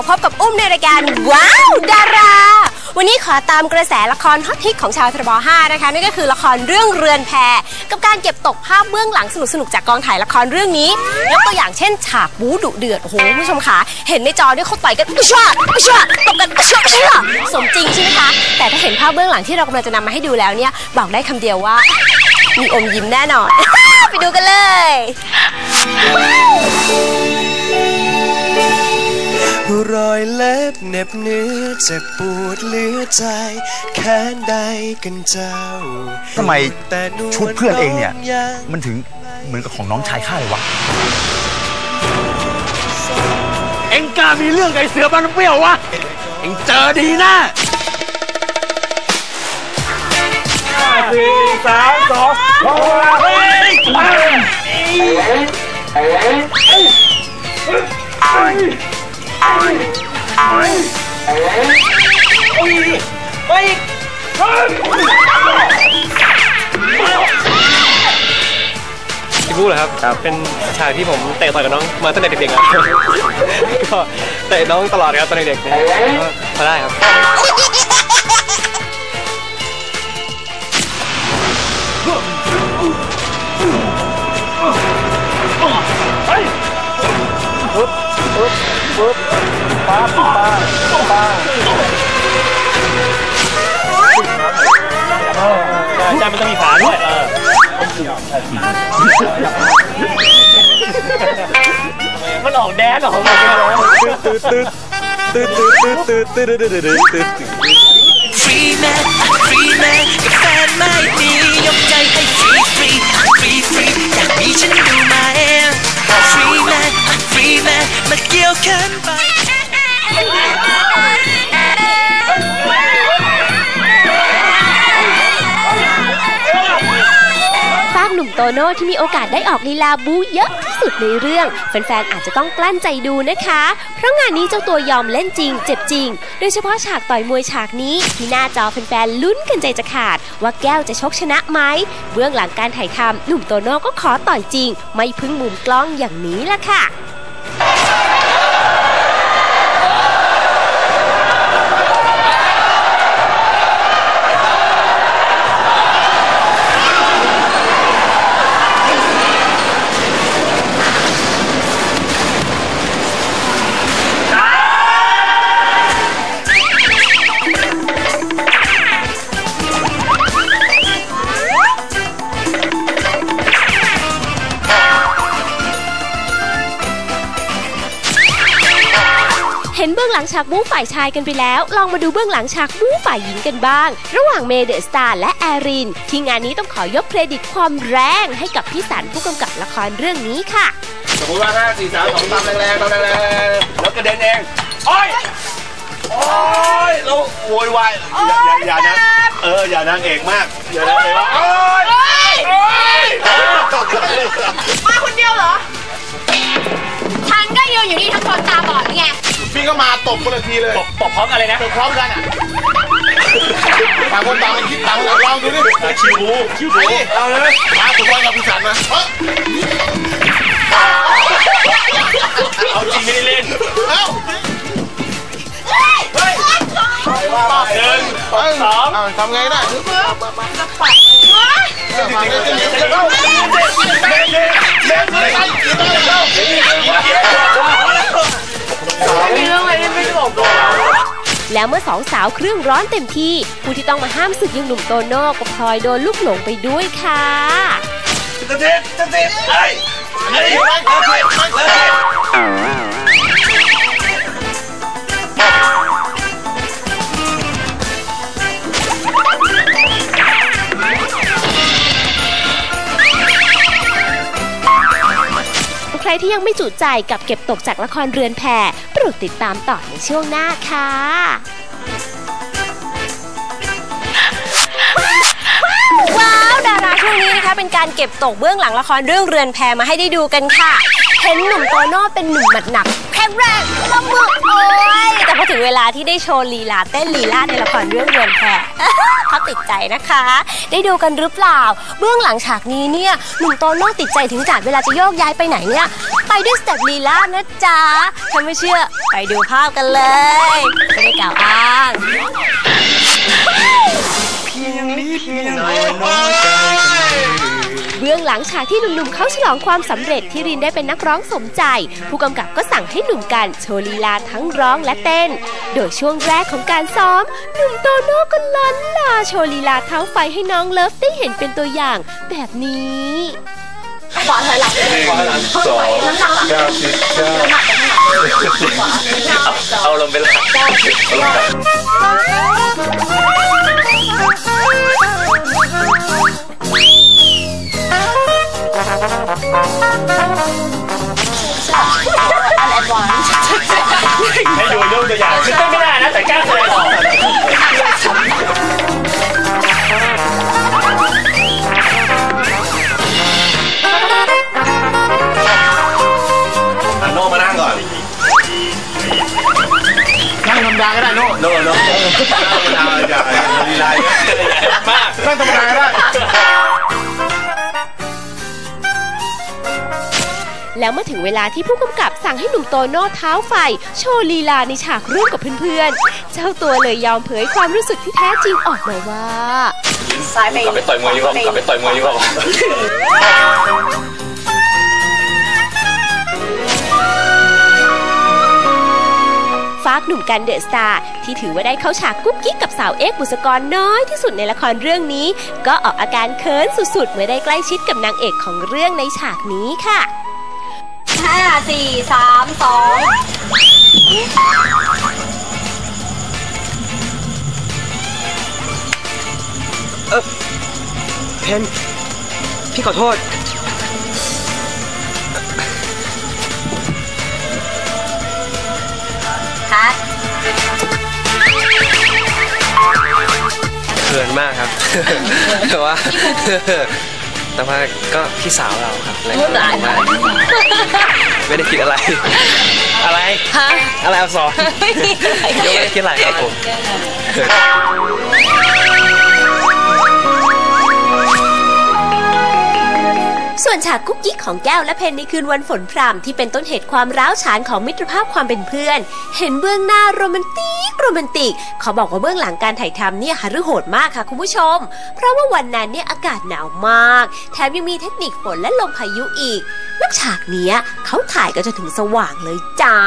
วพบกับอุ้มในรายการว้าว ดารา วันนี้ขอตามกระแสละครฮอตฮิตของชาวทรบ5นะคะนั่นก็คือละครเรื่องเรือนแพกับการเก็บตกภาพเบื้องหลังสนุกๆจากกองถ่ายละครเรื่องนี้ยกตัวอย่างเช่น ฉากบู๊ดุเดือดโอ้โหคุณผู้ชมคะเห็นในจอเนี่ยเขาต่อยกันอุชาอุชาตบกันอุชาอุชาสมจริงใช่ไหมคะแต่ถ้าเห็นภาพเบื้องหลังที่เรากำลังจะนำมาให้ดูแล้วเนี่ยบอกได้คำเดียวว่า มีอมยิ้มแน่นอน ไปดูกันเลย รอยเล็บเหน็บเนื้อเจ็บปวดเหลือใจ แค้นใดกันเจ้าทำไมแต่นวลชุดเพื่อนเองเนี่ยยังมันถึงเหมือนกับของน้องชายข้าเลยวะ เอ็งกล้ามีเรื่องกับไอ้เสือมันเปรี้ยววะ เอ็งเจอดีนะสี่สามสองเฮ้ย พี่พูดเหรอครับ เป็นฉากที่ผมเตะต่อยกับน้องมาตั้งแต่เด็กๆครับก็เตะน้องตลอดครับตอนเด็กๆก็พอได้ครับ ใช่มันต้องมีขาด้วยเออมันออกแดนเหรอของมันเนี่ยเหรอฟรีแมนฟรีแมนกับแฟนไม่ดียกใจให้ฟรีฟรีฟรีฟรีอยากมีฉันดู มนมาเกี่ยวขันไปฝากหนุ่มโตโน่ที่มีโอกาสได้ออกลีลาบูเยอะที่สุดในเรื่อง แฟนๆ อาจจะต้องกลั้นใจดูนะคะ เพราะงานนี้เจ้าตัวยอมเล่นจริง เจ็บจริง โดยเฉพาะฉากต่อยมวยฉากนี้ ที่หน้าจอแฟนๆ ลุ้นกันใจจะขาด ว่าแก้วจะชกชนะไหม เบื้องหลังการถ่ายทำหนุ่มโตโน่ก็ขอต่อยจริง ไม่พึ่งมุมกล้องอย่างนี้ละค่ะากบู๊ฝ่ายชายกันไปแล้ว ลองมาดูเบื้องหลังฉากบู๊ฝ่ายหญิงกันบ้าง ระหว่างเมเดอะสตาร์และแอริน ที่งานนี้ต้องขอยกเครดิตความแรงให้กับพี่สันผู้กำกับละครเรื่องนี้ค่ะ สมมติว่าห้าสี่สามสองตามแรงๆตามแรงๆแล้วกระเด็นเองโอ้ยโอ้ยแล้วโวยวายอย่าอย่าอย่านะเอออย่านางเอกมากอย่านางเอกมากโอ้ยโอ้ยมาคนเดียวเหรอ ฉันก็ยืนอยู่นี่ทั้งคนตาบอดไง พี่ก็มาตบคนละทีเลยตบตบพร้อมกันเลยนะตบพร้อมกันอะต่างคนต่างมันคิดต่างคนต่างลองดูดิชิวบูชิวบูเอาเลยมาตบบอลกับพี่สันมาเฮ้ยเอาจริงไม่ได้เล่นเอ้าหนึ่งสองทำไงได้มา เลยจะหนีจะเข้าเล่นเลยเล่นเลยไอ้กินอะไรเข้าแล้วเมื่อสองสาวเครื่องร้อนเต็มที่ ผู้ที่ต้องมาห้ามศึกยังหนุ่มโตโน่ก็พลอยโดนลูกหลงไปด้วยค่ะจะเด็ดจะเด็ดไอ้ไอ้ไอ้ไอ้ รที่ยังไม่จุใจกับเก็บตกจากละครเรือนแพโปรดติดตามต่อในช่วงหน้าค่ะ ว้าวดาราช่วงนี้นะคะเป็นการเก็บตกเบื้องหลังละครเรื่องเรือนแพมาให้ได้ดูกันค่ะ เห็นหนุ่มโตโน่เป็นหนุ่มหมัดหนักแข็งแรงละมือโอ้ยแต่พอถึงเวลาที่ได้โชว์ลีลาเต้นลีลาในละครเรื่องเรือนแพเขาติดใจนะคะ ได้ดูกันหรือเปล่า เบื้องหลังฉากนี้เนี่ยหนุ่มโตโน่ติดใจถึงจัดเวลาจะโยกย้ายไปไหนเนี่ยไปด้วยสเต็ปลีลานะจ๊ะถ้าไม่เชื่อไปดูภาพกันเลยไม่ได้กล่าวอ้างเบื้องหลังฉากที่หนุ่มๆเขาฉลองความสำเร็จที่รินได้เป็นนักร้องสมใจ ผู้กำกับก็สั่งให้หนุ่มกันโชว์ลีลาทั้งร้องและเต้น โดยช่วงแรกของการซ้อม หนุ่มโตโน่ก็ลันลาโชว์ลีลาเท้าไฟให้น้องเลิฟได้เห็นเป็นตัวอย่างแบบนี้สองเก้าสิบเก้าเอาลงไปเลยให้ดูเรื่อง ตัวอย่างคือเต้นไม่ได้นะแต่กล้าแสดงออกอะโน่มานั่งก่อนนั่งธรรมดาก็ได้โน่โน่โน่นั่งธรรมดาอย่าอย่าลีลาเยอะมากนั่งธรรมดาก็ได้ แล้วเมื่อถึงเวลาที่ผู้กำกับสั่งให้หนุ่มโตโน่เท้าไฟ โชว์ลีลาในฉากร่วมกับเพื่อนๆ เจ้าตัวเลยยอมเผยความรู้สึกที่แท้จริงออกมาว่ากลับไปต่อยมวยดีกว่ากลับไปต่อยมวยดีกว่าฟากหนุ่มกันเดอะสตาร์ที่ถือว่าได้เข้าฉากกุ๊กกิ๊กกับสาวเอกบุษกรน้อยที่สุดในละครเรื่องนี้ ก็ออกอาการเขินสุดๆ เมื่อได้ใกล้ชิดกับนางเอกของเรื่องในฉากนี้ค่ะ ห้าสี่สามสองเพนพี่ขอโทษค่ะเขินมากครับ แต่ว่า แต่ว่าก็พี่สาวเราครับเลยเขินมากไม่ได้คิดอะไร อะไรฮะอะไรเอาสอนยังไม่ได้คิดอะไรครับผม ส่วนฉากกุ๊กกิ๊กของแก้วและเพนในคืนวันฝนพรำที่เป็นต้นเหตุความร้าวฉานของมิตรภาพความเป็นเพื่อน เห็นเบื้องหน้าโรแมนติกโรแมนติกเขาบอกว่าเบื้องหลังการถ่ายทำเนี่ยหฤโหดมากค่ะคุณผู้ชม เพราะว่าวันนั้นเนี่ยอากาศหนาวมาก แถมยังมีเทคนิคฝนและลมพายุอีกแล้วฉากเนี้ยเขาถ่ายกันจนถึงสว่างเลยจ้า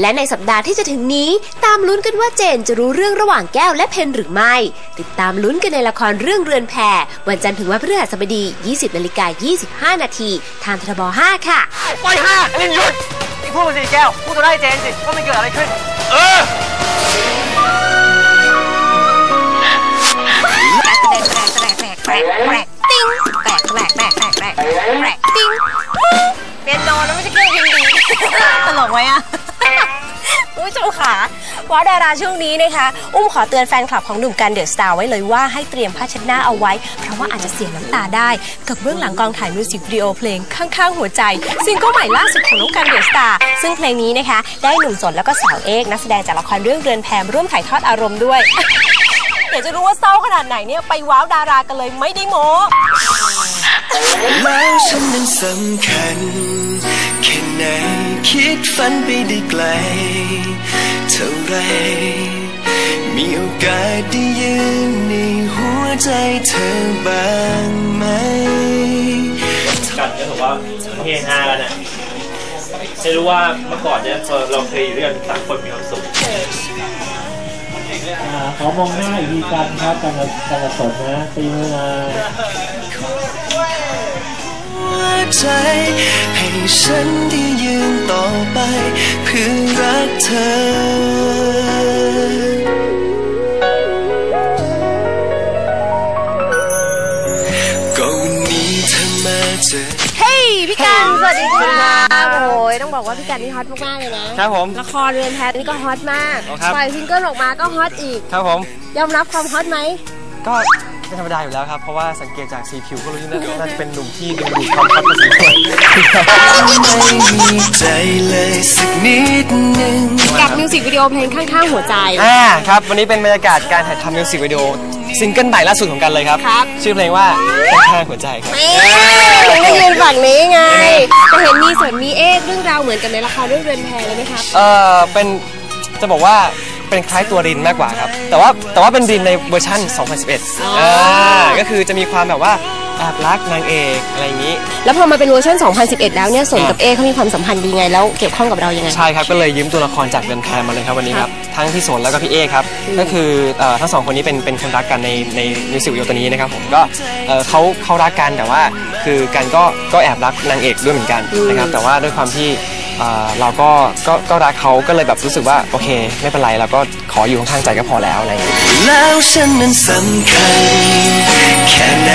และในสัปดาห์ที่จะถึงนี้ ตามลุ้นกันว่าเจนจะรู้เรื่องระหว่างแก้วและเพนหรือไม่ ติดตามลุ้นกันในละครเรื่องเรือนแพรวันจันทร์ถึงวันพฤหัสบดี 20นาฬิกา25 นาทีทางทบ5 ค่ะปล่อยห้าเล่นหยุดอีกพูดมาสิแก้ว พูดตัวได้เจนสิว่ามันเกิดอะไรขึ้น เออติ้งแตกแตกแตกแตกแตกแตกติ้งเปียโนแล้วไม่ใช่เครื่องยิงดีตลกไหมอะคุณ ผู้ชมค่ะว้าวดาราช่วงนี้นะคะ อุ้มขอเตือนแฟนคลับของหนุ่มกันเดอะสตาร์ไว้เลยว่าให้เตรียมผ้าเช็ดหน้าเอาไว้ เพราะว่าอาจจะเสียน้ำตาได้ กับเบื้องหลังกองถ่ายมิวสิกวิดีโอเพลงข้างๆหัวใจ ซิงเกิลใหม่ล่าสุดของน้องกันเดอะสตาร์ซึ่งเพลงนี้นะคะ ได้หนุ่มสนแล้วก็สาวเอกนักแสดงจากละครเรื่องเรือนแพมร่วมถ่ายทอดอารมณ์ด้วย เดี๋ยวจะรู้ว่าเศร้าขนาดไหนเนี่ยไปว้าวดารากันเลยไม่ได้โม้แล้วฉันนั้นสำคัญ ดฝันไปได้ไกล เท่าไร มีโอกาสได้ยืนในหัวใจเธอบ้างไหม กันก็ถือว่าเฮฮากันอะไม่รู้ว่าเมื่อก่อนเนี่ยเราเคยอยู่ด้วยกันสามคนมีความสุขอ่าขอมองหน้าอีกทีกันครับกันละกันละสนนะตีมือมา ใจ ให้ฉันที่ยืนต่อไป เพื่อรักเธอก็วันนี้เธอมาเจอเฮ้ยพี่กันสวัสดีครับโอ้ยต้องบอกว่าพี่กันนี่ฮอตมากๆเลยนะครับผมละครเรือนแพนี่ก็ฮอตมากอ๋อครับปล่อยซิงเกิลออกมาก็ฮอตอีกครับผมยอมรับความฮอตไหมก็ เป็นธรรมดาอยู่แล้วครับ เพราะว่าสังเกตจากสีผิวก็รู้อยู่นะน่าจะเป็นหนุ่มที่ดึงดูดความฮอตพอสมควรไม่มีใจเลยสักนิดหนึ่งกับมิวสิกวิดีโอเพลงข้างๆหัวใจอ่าครับ วันนี้เป็นบรรยากาศการถ่ายทำมิวสิกวิดีโอซิงเกิลใหม่ล่าสุดของกันเลยครับครับชื่อเพลงว่าข้างๆหัวใจครับนี่ไม่ยืนฝั่งนี้ไงจะเห็นมีส่วนมีเอ๊ะเรื่องราวเหมือนกันในละครเรื่องเรือนแพเลยไหมครับ เออเป็นจะบอกว่า เป็นคล้ายตัวรินมากกว่าครับ แต่ว่าแต่ว่าเป็นรินในเวอร์ชัน2011อ่าก็คือจะมีความแบบว่าแอบรักนางเอกอะไรอย่างนี้ แล้วพอมาเป็นเวอร์ชัน 2011 แล้วเนี่ยสนกับเอ๊ะเขามีความสัมพันธ์ดีไง แล้วเกี่ยวข้องกับเรายังไง ใช่ครับ ก็เลยยืมตัวละครจากเรือนแพมาเลยครับวันนี้ครับ ทั้งพี่สนแล้วก็พี่เอครับ ก็คือเอ่อทั้งสองคนนี้เป็นเป็นคนรักกันในในมิวสิกวิดีโอตัวนี้นะครับผมก็เอ่อเขาเขารักกันแต่ว่า คือกันก็ก็แอบรักนางเอกด้วยเหมือนกันนะครับแต่ว่าด้วยความที่เอ่อเราก็ก็ก็รักเขาก็เลยแบบรู้สึกว่าโอเค ไม่เป็นไรเราก็ขออยู่ข้างๆใจก็พอแล้วอะไรอย่างเงี้ยแล้วฉันนั้นสำคัญ แค่ไหน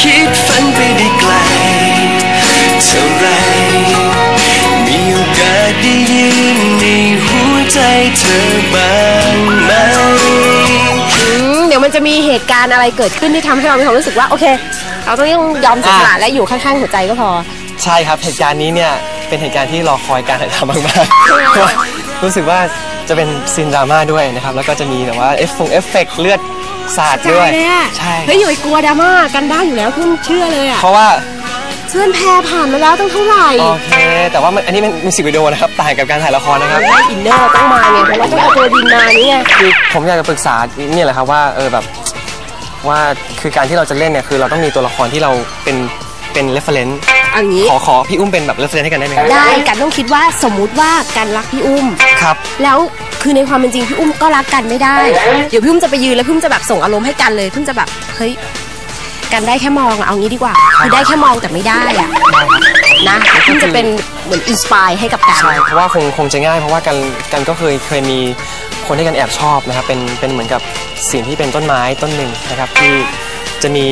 คิดฝันไปได้ไกลเท่าไร มีโอกาสได้ยืนในหัวใจเธอบ้างไหม อืมเดี๋ยวมันจะมีเหตุการณ์อะไรเกิดขึ้นที่ทำให้เรามีความรู้สึกว่าโอเค เราต้องยอมเสียสละและอยู่ข้างๆหัวใจก็พอ ใช่ครับเหตุการณ์นี้เนี่ย เป็นเหตุการณ์ที่รอคอยการถ่ายทำมากๆเพราะว่ารู้สึกว่าจะเป็นซีนดราม่าด้วยนะครับ แล้วก็จะมีแบบว่าเอฟฟงเอฟเฟกต์เลือดสาดด้วยใจเลยอะใช่ เฮ้ยอย่าไปกลัวดราม่ากันได้อยู่แล้วเพิ่งเชื่อเลยอะเพราะว่าเพื่อนแพรผ่านมาแล้วตั้งเท่าไหร่ โอเค แต่ว่ามันอันนี้เป็นมิวสิกวิดีโอนะครับ ต่างกับการถ่ายละครนะครับ ได้อินเนอร์ต้องมาไงเพราะเราต้องเอาตัวดินมานี่ไง คือผมอยากจะปรึกษาเนี่ยแหละครับว่าเออแบบว่าคือการที่เราจะเล่นเนี่ยคือเราต้องมีตัวละครที่เราเป็นเป็น reference เอันนี้ ขอขอพี่อุ้มเป็นแบบ reference ให้กันได้ไหมครับ ได้กันต้องคิดว่าสมมุติว่ากันรักพี่อุ้ม ครับ แล้วคือในความเป็นจริงพี่อุ้มก็รักกันไม่ได้ เดี๋ยวพี่อุ้มจะไปยืนแล้วพี่อุ้มจะแบบส่งอารมณ์ให้กันเลยพี่อุ้มจะแบบเฮ้ยกันได้แค่มองอะเอางี้ดีกว่าคือได้แค่มองแต่ไม่ได้อะนะเดี๋ยวพี่อุ้มจะเป็นเหมือนอินสปายให้กับกัน ใช่เพราะว่าคงคงจะง่ายเพราะว่ากันกันก็เคยเคยมีคนที่กันแอบชอบนะครับเป็นเป็นเหมือนกับสิ่งที่เป็นต้นไม้ต้นหนึ่งนะครับที่ จะมี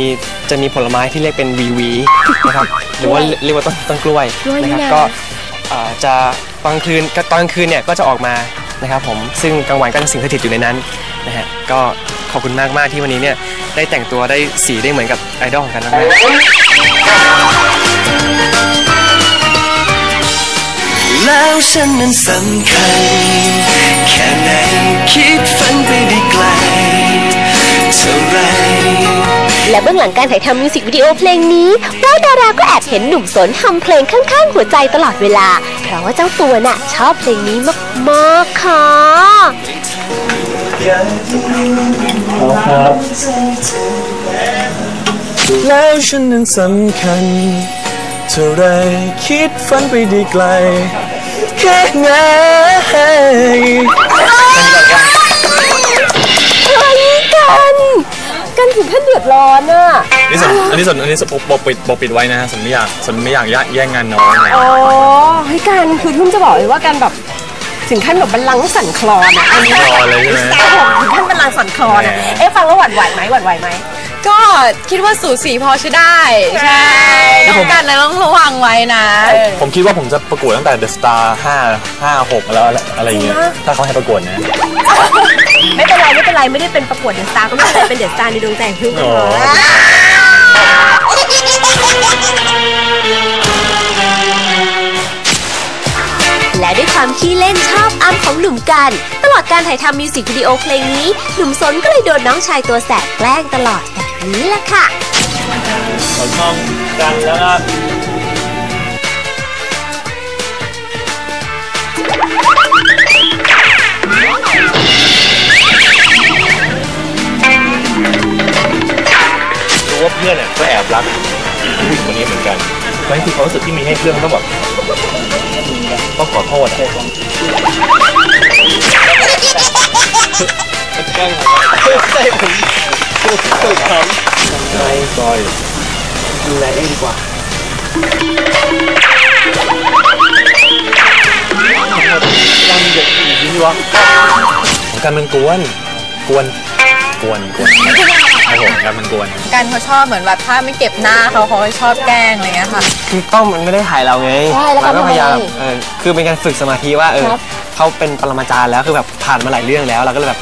จะมีผลไม้ที่เรียกเป็นวีวีนะครับหรือว่าเรียกว่าต้นต้นกล้วยกล้วยนี่นะครับไงก็เอ่อจะตอนกลางคืนก็ตอนกลางคืนเนี่ยก็จะออกมานะครับผมซึ่งกลางวันก็จะสิงสถิตอยู่ในนั้นนะฮะก็ขอบคุณมากมากๆที่วันนี้เนี่ยได้แต่งตัวได้สีได้เหมือนกับไอดอลของกันมากๆแล้วฉันนั้นสำคัญ แค่ไหนคิดฝันไปได้ไกลเท่าไร และเบื้องหลังการถ่ายทำมิวสิกวิดีโอเพลงนี้ว้าวดาราก็แอบเห็นหนุ่มสนทำเพลงข้างๆหัวใจตลอดเวลา เพราะว่าเจ้าตัวน่ะชอบเพลงนี้มากๆค่ะแล้วฉันนั้นสำคัญ เท่าไรคิดฝันไปได้ไกล แค่ไหนเฮ้ยกัน กันถึงขั้นเดือดร้อนอะนี่สนอันนี้สนอันนี้สนปกปิดปกปิดไว้นะฮะสนไม่อยากสนไม่อยากแย่งงานน้องนะอ๋อเฮ้ยกันคือทุ่มจะบอกเลยว่ากันแบบถึงขั้นแบบบัลลังก์สั่นคลอนอะอันนี้รอเลยใช่ไหมถึงขั้นบัลลังก์สั่นคลอนอะเอ๊ะฟังแล้วหวั่นไหวไหมหวั่นไหวไหม ก็คิดว่าสูสีพอใช้ได้ ใช่น้องกันนะต้องระวังไว้นะ ผมคิดว่าผมจะประกวดตั้งแต่ The Star 5 5 6แล้วอะไรอย่างเงี้ยถ้าเขาให้ประกวดนะ ไม่เป็นไรไม่เป็นไรไม่ได้เป็นประกวดเดอะสตาร์ก็ไม่เป็นไรเป็นเดอะสตาร์ในดวงใจของพี่ก็โอ้พอและด้วยความขี้เล่นชอบอ้ำของหนุ่มกัน ตลอดการถ่ายทำมิวสิกวิดีโอเพลงนี้ หนุ่มสนก็เลยโดนน้องชายตัวแสบแกล้งตลอดแบบ นี้แหละค่ะขนมองกันแล้วก็รู้ว่าเพื่อนเนี่ยก็แอบรักผู้หญิงคนนี้เหมือนกันนั่นคือความรู้สึกที่มีให้เพื่อนต้องแบบต้องขอโทษอะแกล้งผม ใช่ผมถูกถูกครับไม่ซอยดูแลเองดีกว่าของการมันกวน กวน กวน กวนครับผมการมันกวนกันเขาชอบเหมือนแบบถ้าไม่เก็บหน้าเขาเขาชอบแกล้งอะไรเงี้ยค่ะ คือกล้องมันไม่ได้ถ่ายเราไงใช่แล้วก็เราก็พยายามทำไมเออคือเป็นการฝึกสมาธิว่าเออเขาเป็นปรมาจารย์แล้วคือแบบผ่านมาหลายเรื่องแล้วเราก็เลยแบบ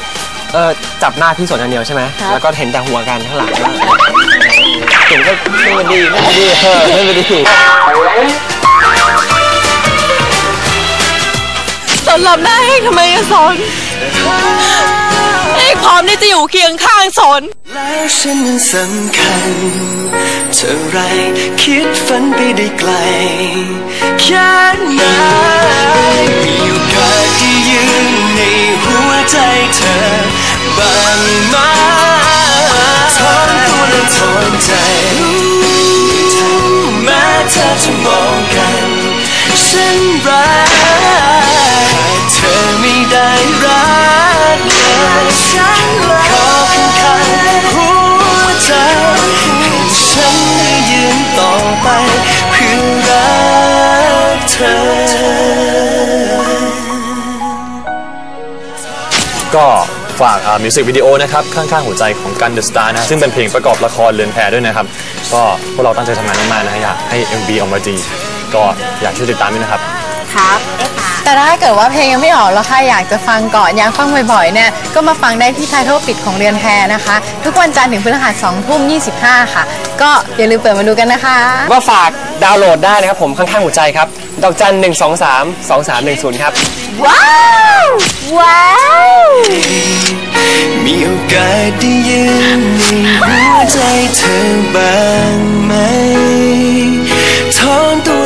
เออจับหน้าพี่สนอย่างเดียวใช่ไหมแล้วก็เห็นแต่หัวกันข้างหลังแล้วเห็นก็เล่นมันดีเล่นมันดีเออเล่นมันดีสนหลับหน้าเองทำไมอะสนเองพร้อมที่จะอยู่เคียงข้างสน แล้วฉันนั้นสำคัญ เท่าไรคิดฝันไปได้ไกล แค่ไหนมีโอกาสที่ ยืนในหัวใจเธอบ้างไหมทอนตัวและทอนใจแม้เธอจะมองกันฉันรักหากเธอไม่ได้รักเลยฉันเลยขอข้างๆหัวใจให้ฉันได้ยืนต่อไปเพื่อรักเธอ ก็ฝากมิวสิกวิดีโอนะครับข้างๆหัวใจของกันเดอะสตาร์นะฮะซึ่งเป็นเพลงประกอบละครเรือนแพด้วยนะครับ ก็พวกเราตั้งใจทำงานมากๆนะฮะอยากให้ MV ออกมาดีก็อยากช่วยติดตามด้วยนะครับ ครับแต่ถ้าเกิดว่าเพลงยังไม่ออกแล้วค่ะอยากจะฟังก่อนอยากฟังบ่อยๆเนี่ยก็มาฟังได้ที่ไทท l ปิดของเรียนแพรนะคะ ทุกวันจันทร์ถึงพฤหัส2ทุ่ม25 ค่ะ ก็อย่าลืมเปิดมาดูกันนะคะ ก็ฝากดาวน์โหลดได้นะครับผมข้างๆหัวใจครับ ดอกจันหนึ่งสองสามสองสามหนึ่งศูนย์ครับ ว้าว ว้าว มีโอกาสได้ยืนในหัวใจเธอบ้างไหมถอนตัว